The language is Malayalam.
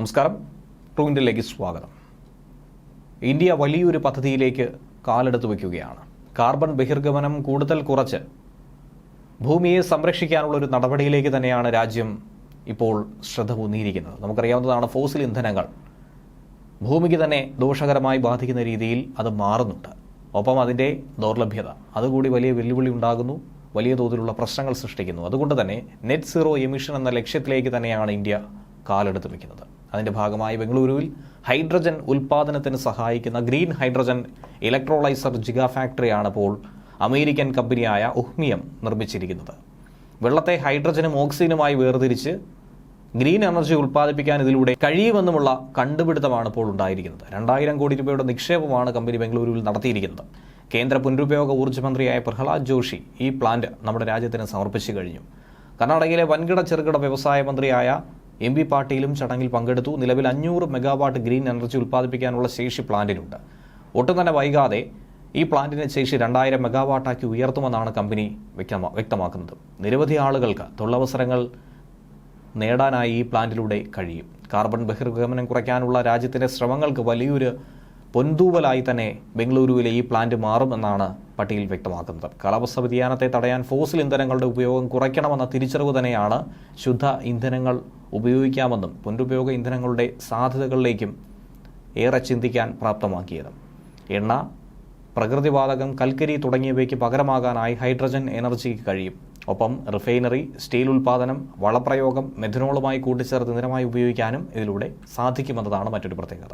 നമസ്കാരം. ട്രൂവിന്റെലേക്ക് സ്വാഗതം. ഇന്ത്യ വലിയൊരു പദ്ധതിയിലേക്ക് കാലെടുത്ത് വയ്ക്കുകയാണ്. കാർബൺ ബഹിർഗമനം കൂടുതൽ കുറച്ച് ഭൂമിയെ സംരക്ഷിക്കാനുള്ള ഒരു നടപടിയിലേക്ക് തന്നെയാണ് രാജ്യം ഇപ്പോൾ ശ്രദ്ധ ഊന്നിയിരിക്കുന്നത് നമുക്കറിയാവുന്നതാണ് ഫോസിൽ ഇന്ധനങ്ങൾ ഭൂമിക്ക് തന്നെ ദോഷകരമായി ബാധിക്കുന്ന രീതിയിൽ അത് മാറുന്നുണ്ട്. ഒപ്പം അതിന്റെ ദൗർലഭ്യത. അതുകൂടി വലിയ വെല്ലുവിളി ഉണ്ടാകുന്നു. വലിയ തോതിലുള്ള പ്രശ്നങ്ങൾ സൃഷ്ടിക്കുന്നു. അതുകൊണ്ട് തന്നെ നെറ്റ് സീറോ എമിഷൻ എന്ന ലക്ഷ്യത്തിലേക്ക് തന്നെയാണ് ഇന്ത്യ കാലെടുത്ത് വയ്ക്കുന്നത്. അതിന്റെ ഭാഗമായി ബംഗളൂരുവിൽ ഹൈഡ്രജൻ ഉൽപ്പാദനത്തിന് സഹായിക്കുന്ന ഗ്രീൻ ഹൈഡ്രജൻ ഇലക്ട്രോളൈസർ ജിഗാ ഫാക്ടറിയാണ് ഇപ്പോൾ അമേരിക്കൻ കമ്പനിയായ ഉഹ്മിയം നിർമ്മിച്ചിരിക്കുന്നത്. വെള്ളത്തെ ഹൈഡ്രജനും ഓക്സിജനുമായി വേർതിരിച്ച് ഗ്രീൻ എനർജി ഉൽപ്പാദിപ്പിക്കാൻ ഇതിലൂടെ കഴിയുമെന്നുമുള്ള കണ്ടുപിടുത്തമാണ് ഇപ്പോൾ ഉണ്ടായിരിക്കുന്നത്. രണ്ടായിരം കോടി രൂപയുടെ നിക്ഷേപമാണ് കമ്പനി ബംഗളൂരുവിൽ നടത്തിയിരിക്കുന്നത്. കേന്ദ്ര പുനരുപയോഗ ഊർജ മന്ത്രിയായ പ്രഹ്ലാദ് ജോഷി ഈ പ്ലാന്റ് നമ്മുടെ രാജ്യത്തിന് സമർപ്പിച്ചു കഴിഞ്ഞു. കർണാടകയിലെ വൻകിട ചെറുകിട വ്യവസായ മന്ത്രിയായ എം പി പാട്ടീലും ചടങ്ങിൽ പങ്കെടുത്തു. നിലവിൽ അഞ്ഞൂറ് മെഗാവാട്ട് ഗ്രീൻ എനർജി ഉൽപ്പാദിപ്പിക്കാനുള്ള ശേഷി പ്ലാന്റിനുണ്ട്. ഒട്ടും തന്നെ വൈകാതെ ഈ പ്ലാന്റിന്റെ ശേഷി രണ്ടായിരം മെഗാവാട്ടാക്കി ഉയർത്തുമെന്നാണ് കമ്പനി വ്യക്തമാ വ്യക്തമാക്കുന്നത്. നിരവധി ആളുകൾക്ക് തൊഴിലവസരങ്ങൾ നേടാനായി ഈ പ്ലാന്റിലൂടെ കഴിയും. കാർബൺ ബഹിർഗമനം കുറയ്ക്കാനുള്ള രാജ്യത്തിന്റെ ശ്രമങ്ങൾക്ക് വലിയൊരു പൊന്തൂവലായി തന്നെ ബംഗളൂരുവിലെ ഈ പ്ലാന്റ് മാറുമെന്നാണ് പട്ടികയിൽ വ്യക്തമാക്കുന്നത്. കാലാവസ്ഥ വ്യതിയാനത്തെ തടയാൻ ഫോസിൽ ഇന്ധനങ്ങളുടെ ഉപയോഗം കുറയ്ക്കണമെന്ന തിരിച്ചറിവ് തന്നെയാണ് ശുദ്ധ ഇന്ധനങ്ങൾ ഉപയോഗിക്കാമെന്നും പുനരുപയോഗ ഇന്ധനങ്ങളുടെ സാധ്യതകളിലേക്കും ഏറെ ചിന്തിക്കാൻ പ്രാപ്തമാക്കിയത്. എണ്ണ പ്രകൃതിവാതകം കൽക്കരി തുടങ്ങിയവയ്ക്ക് പകരമാകാനായി ഹൈഡ്രജൻ എനർജിക്ക് കഴിയും. ഒപ്പം റിഫൈനറി സ്റ്റീൽ ഉൽപ്പാദനം വളപ്രയോഗം മെഥനോളുമായി കൂട്ടിച്ചേർത്ത് ഇന്ധനമായി ഉപയോഗിക്കാനും ഇതിലൂടെ സാധിക്കുമെന്നതാണ് മറ്റൊരു പ്രത്യേകത.